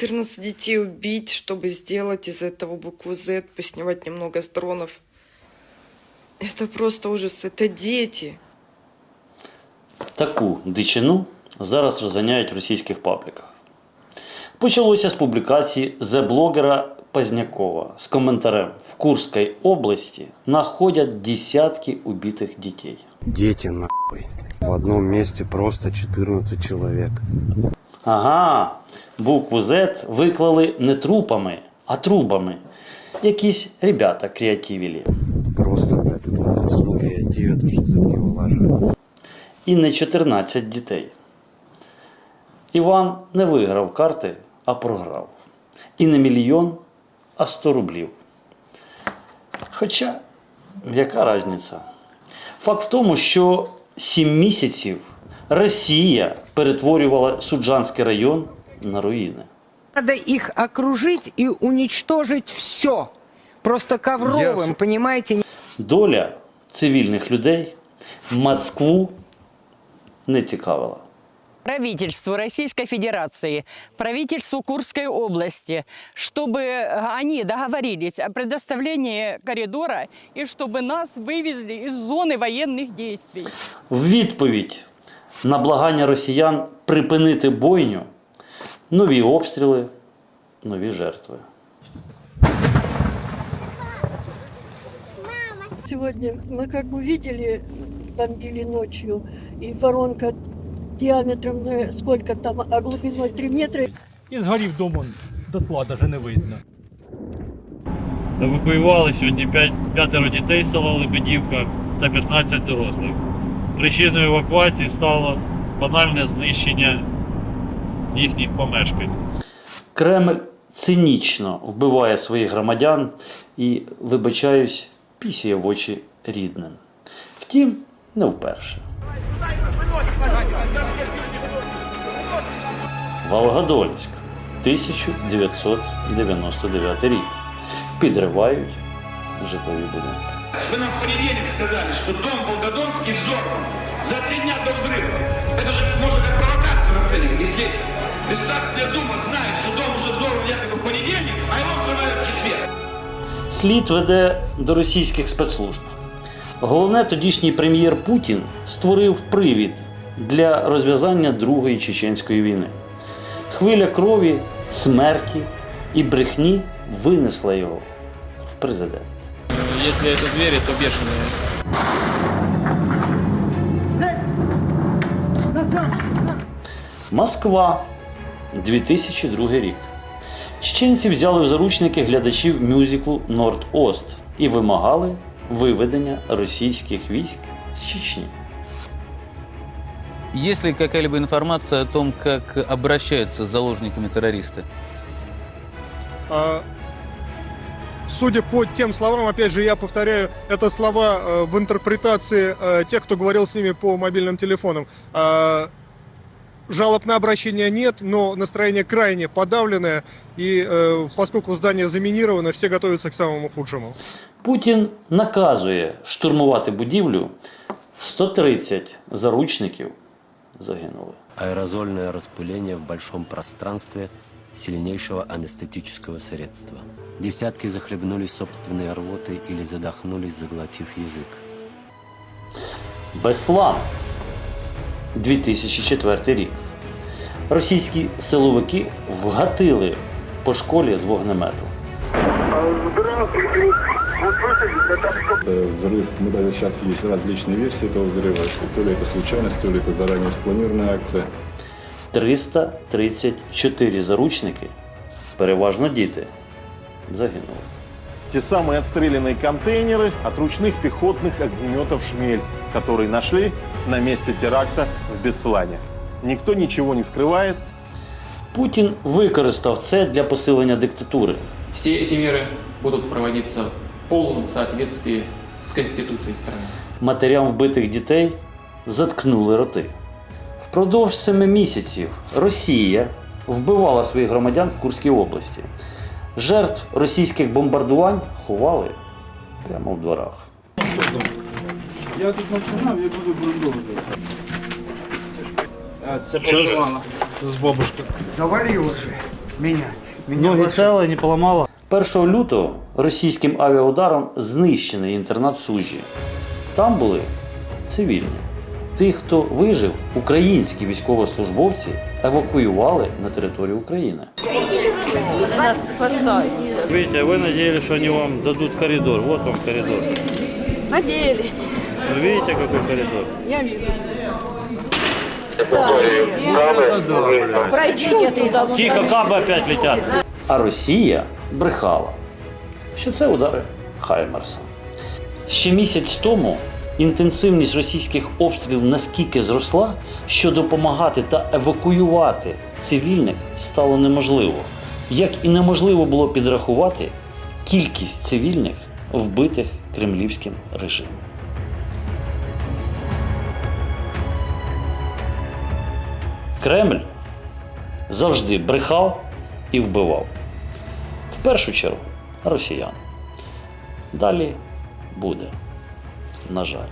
14 детей убить, чтобы сделать из этого букву Z, поснимать немного с дронов. Это просто ужас. Это дети. Таку дичину зараз розганяють в російських пабліках. Почалося з публікації зе-блогера Познякова з коментарем в Курській області находять десятки убитих дітей. Дети нахуй. В одном месте просто 14 человек. Ага, букву Z виклали не трупами, а трубами. Якісь ребята креативілі. Просто, блядь, это пацаны креативят, уже сутки вылаживают. І не 14 дітей. Іван не виграв карти, а програв. І не мільйон, а 100 рублів. Хоча, яка різниця? Факт в тому, що 7 місяців Росія перетворювала Суджанський район на руїни. Надо их окружить и уничтожить все. Просто ковровым, понимаете? Доля цивільних людей Москву не цікавила. правительству Российской Федерации, правительству Курской области, чтобы они договорились о предоставлении коридора и чтобы нас вывезли из зоны военных действий. В відповідь на благання росіян припинити бойню нові обстріли, нові жертви. Сегодня мы как бы видели, бомбили ночью, и воронка диаметром э, сколько там, а глубиной 3 метра. І згорів дом он дотла, навіть не видно. Евакуювали сьогодні 5, п'ятеро дітей з села Лебедівка та 15 дорослих. Причиною евакуації стало банальне знищення їхніх помешкань. Кремль цинічно вбиває своїх громадян і, вибачаюсь, пісяє в очі рідним. Втім, не вперше. Волгодонськ, 1999 рік. Підривають житлові будинки. Вы нам в понедельник сказали, что дом Волгодонский взорван за три дня до взрыва. Это же можно как провокацию расценивать. Если Государственная Дума знает, что дом уже взорван якобы в понедельник, а его взрывают в четверг. Слід веде до російських спецслужб. Головне, тодішній прем'єр Путін створив привід для розв'язання Другої чеченської війни. Хвиля крові, смерті і брехні винесла його в президент. Если это звери, то бешеные. Москва, 2002 рік. Чеченці взяли в заручники глядачів мюзиклу Норд-Ост і вимагали виведення російських військ з Чечні. Есть ли какая-либо информация о том, как обращаются с заложниками террористы? А, Судя по тем словам, опять же, я повторяю, это слова э, в интерпретации э, тех, кто говорил с ними по мобильным телефонам. А, Жалоб на обращение нет, но настроение крайне подавленное, и э, поскольку здание заминировано, все готовятся к самому худшему. Путін наказує штурмувати будівлю. 130 заручників загинули. Аэрозольное распыление в большом пространстве сильнейшего анестетического средства. Десятки захлебнулись собственной рвотой или задохнулись, заглотив язык. Беслан, 2004 рік. Російські силовики вгатили по школі з вогнемету. Э, Взрыв, ну даже сейчас есть различные версии этого взрыва. То ли это случайность, то ли это заранее спланированная акция. 334 заручники, переважно діти, загинули. Те самые отстрелянные контейнеры от ручных пехотных огнеметов «Шмель», которые нашли на месте теракта в Беслане. Никто ничего не скрывает. Путін використав це для посилення диктатури. Все эти меры будут проводиться в полном соответствии с Конституцией страны. Матерям вбитих дітей заткнули роти. Впродовж семи місяців Росія вбивала своїх громадян в Курській області. Жертв російських бомбардувань ховали прямо в дворах. Я тут починав, я буду продовжувати. Це з бабушки. Завалил уже. Меня. Меня Ноги целые, не поламало? 1 лютого російським авіаударом знищений інтернат Суджі. Там були цивільні. Тих, хто вижив, українські військовослужбовці евакуювали на територію України. Нас спасают. Видите, вы надеялись, что они вам дадут коридор. Вот вам коридор. Надеялись. Вы видите, какой коридор? Я вижу. Пройдите туда. Тихо, каби опять летять. А Росія брехала, що це удари Хаймерса. Ще місяць тому інтенсивність російських обстрілів наскільки зросла, що допомагати та евакуювати цивільних стало неможливо. Як і неможливо було підрахувати кількість цивільних, вбитих кремлівським режимом. Кремль завжди брехав і вбивав. В першу чергу росіян. Далі буде, на жаль.